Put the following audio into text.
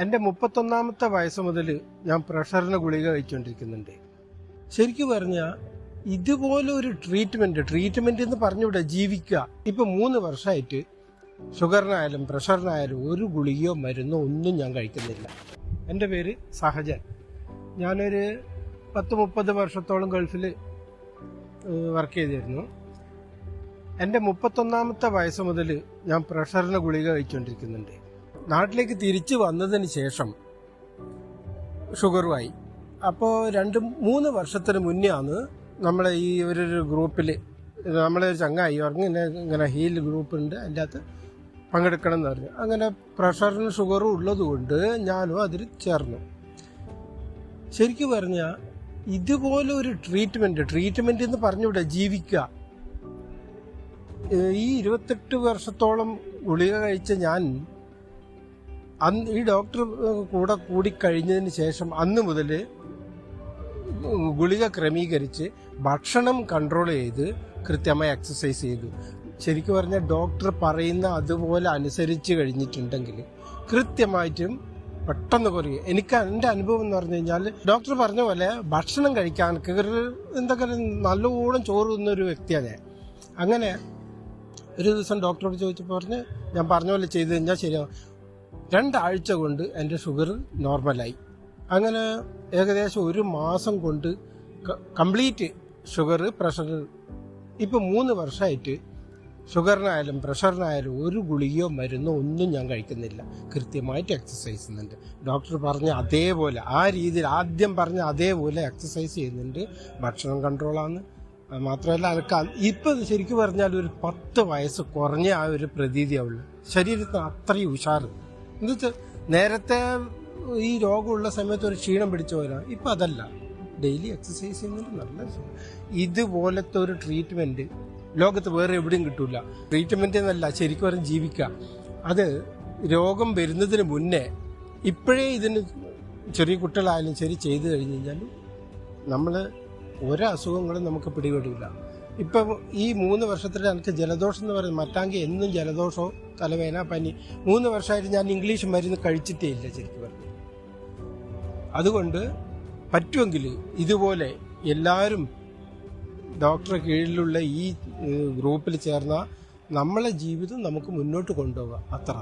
എന്റെ മുപ്പത്തൊന്നാമത്തെ വയസ്സ് മുതൽ ഞാൻ പ്രഷറിന് ഗുളിക കഴിച്ചുകൊണ്ടിരിക്കുന്നുണ്ട് ശരിക്കും പറഞ്ഞാൽ ഇതുപോലെ ഒരു ട്രീറ്റ്മെന്റ് ട്രീറ്റ്മെന്റ് എന്ന് പറഞ്ഞുവിടെ ജീവിക്കുക ഇപ്പൊ മൂന്ന് വർഷമായിട്ട് ഷുഗറിനായാലും പ്രഷറിനായാലും ഒരു ഗുളികയോ മരുന്നോ ഒന്നും ഞാൻ കഴിക്കുന്നില്ല. എന്റെ പേര് സഹജൻ. ഞാനൊരു പത്ത് മുപ്പത് വർഷത്തോളം ഗൾഫിൽ വർക്ക് ചെയ്തിരുന്നു. എന്റെ മുപ്പത്തൊന്നാമത്തെ വയസ്സ് മുതൽ ഞാൻ പ്രഷറിന് ഗുളിക കഴിച്ചുകൊണ്ടിരിക്കുന്നുണ്ട് നാട്ടിലേക്ക് തിരിച്ചു വന്നതിന് ശേഷം ഷുഗറുമായി. അപ്പോൾ രണ്ട് മൂന്ന് വർഷത്തിന് മുന്നേ ആണ് നമ്മളെ ഈ ഒരു ഗ്രൂപ്പിൽ നമ്മളെ ഒരു ചങ്ങായി പറഞ്ഞു ഇങ്ങനെ ഇങ്ങനെ ഹീൽ ഗ്രൂപ്പ് ഉണ്ട് അതിന്റെ അകത്ത് പങ്കെടുക്കണം എന്ന് പറഞ്ഞു. അങ്ങനെ പ്രഷറിന് ഷുഗറും ഉള്ളതുകൊണ്ട് ഞാനും അതിൽ ചേർന്നു. ശരിക്കും പറഞ്ഞാൽ ഇതുപോലെ ഒരു ട്രീറ്റ്മെന്റ് ട്രീറ്റ്മെന്റ് എന്ന് പറഞ്ഞുവിടെ ജീവിക്കുക ഈ ഇരുപത്തെട്ട് വർഷത്തോളം ഗുളിക കഴിച്ച ഞാൻ അന്ന് ഈ ഡോക്ടർ കൂടെ കൂടിക്കഴിഞ്ഞതിന് ശേഷം അന്ന് മുതൽ ഗുളിക ക്രമീകരിച്ച് ഭക്ഷണം കൺട്രോൾ ചെയ്ത് കൃത്യമായി എക്സസൈസ് ചെയ്തു. ശരിക്കും പറഞ്ഞാൽ ഡോക്ടർ പറയുന്ന അതുപോലെ അനുസരിച്ച് കഴിഞ്ഞിട്ടുണ്ടെങ്കിൽ കൃത്യമായിട്ടും പെട്ടെന്ന് കുറയും. എനിക്ക് എന്റെ അനുഭവം എന്ന് പറഞ്ഞു കഴിഞ്ഞാൽ ഡോക്ടർ പറഞ്ഞ പോലെ ഭക്ഷണം കഴിക്കാൻ എന്തൊക്കെ നല്ലോണം ചോറ് തിന്നൊരു വ്യക്തിയാണ് ഞാൻ. അങ്ങനെ ഒരു ദിവസം ഡോക്ടറോട് ചോദിച്ചപ്പോൾ പറഞ്ഞ് ഞാൻ പറഞ്ഞ പോലെ ചെയ്ത് കഴിഞ്ഞാൽ ശരിയാവും. രണ്ടാഴ്ച കൊണ്ട് എന്റെ ഷുഗർ നോർമലായി. അങ്ങനെ ഏകദേശം ഒരു മാസം കൊണ്ട് കംപ്ലീറ്റ് ഷുഗർ പ്രഷർ ഇപ്പം മൂന്ന് വർഷമായിട്ട് ഷുഗറിനായാലും പ്രഷറിനായാലും ഒരു ഗുളികയോ മരുന്നോ ഒന്നും ഞാൻ കഴിക്കുന്നില്ല. കൃത്യമായിട്ട് എക്സസൈസ് ചെയ്യുന്നുണ്ട്. ഡോക്ടർ പറഞ്ഞ അതേപോലെ ആ രീതിയിൽ ആദ്യം പറഞ്ഞ അതേപോലെ എക്സസൈസ് ചെയ്യുന്നുണ്ട്. ഭക്ഷണം കൺട്രോളാണ്. മാത്രമല്ല അതൊക്കെ ഇപ്പം ശരിക്കും പറഞ്ഞാൽ ഒരു പത്ത് വയസ്സ് കുറഞ്ഞ ആ ഒരു പ്രതീതിയാവുള്ളൂ ശരീരത്തിന് അത്രയും ഉഷാറ്. എന്നുവെച്ചാൽ നേരത്തെ ഈ രോഗമുള്ള സമയത്ത് ഒരു ക്ഷീണം പിടിച്ച പോലാണ് ഇപ്പം അതല്ല. ഡെയിലി എക്സസൈസ് ചെയ്യുന്നത് നല്ല. ഇതുപോലത്തെ ഒരു ട്രീറ്റ്മെന്റ് ലോകത്ത് വേറെ എവിടെയും കിട്ടൂല. ട്രീറ്റ്മെന്റ് എന്നല്ല ശരിക്കും പറഞ്ഞ് ജീവിക്കുക അത് രോഗം വരുന്നതിന് മുന്നേ ഇപ്പോഴേ ഇതിന് ചെറിയ കുട്ടികളായാലും ശരി ചെയ്തു കഴിഞ്ഞ് കഴിഞ്ഞാൽ നമ്മൾ ഒരു അസുഖങ്ങളും നമുക്ക് പിടിപെടില്ല. ഇപ്പം ഈ മൂന്ന് വർഷത്തിൽ എനിക്ക് ജലദോഷം എന്ന് പറയുന്നത് മറ്റാങ്കിൽ എന്നും ജലദോഷവും തലവേന പനി. മൂന്ന് വർഷമായിട്ട് ഞാൻ ഇംഗ്ലീഷ് മരുന്ന് കഴിച്ചിട്ടേ ഇല്ല ശരിക്കും പറഞ്ഞു. അതുകൊണ്ട് പറ്റുമെങ്കിൽ ഇതുപോലെ എല്ലാവരും ഡോക്ടറെ കീഴിലുള്ള ഈ ഗ്രൂപ്പിൽ ചേർന്ന നമ്മളെ ജീവിതം നമുക്ക് മുന്നോട്ട് കൊണ്ടുപോകാം അത്ര